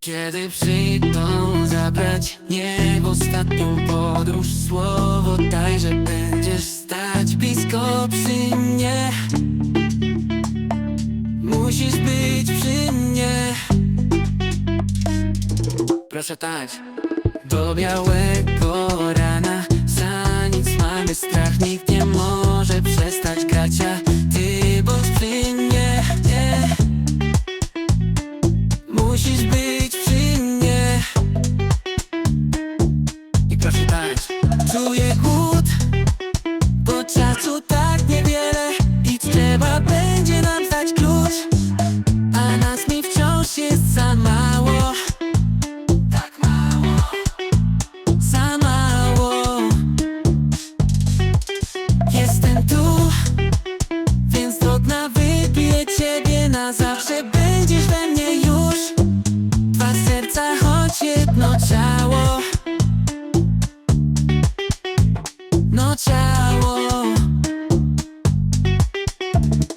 Kiedy przyjdą zabrać nie w ostatnią podróż Słowo daj, że będziesz stać blisko przy mnie. Musisz być przy mnie. Proszę tańcz Do białego rana Za nic mamy strach. Nikt nie może przestać grać A ty bądź przy mnie. Nie. Musisz być tańcz Czuję ciało.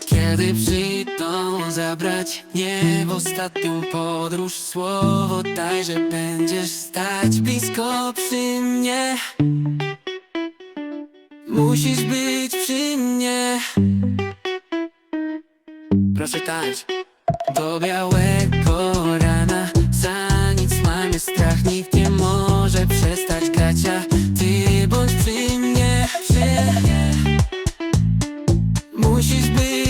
Kiedy przyjdą zabrać nie w ostatnią podróż Słowo daj, że będziesz stać blisko przy mnie. Musisz być przy mnie. Proszę tańcz Do białego she's been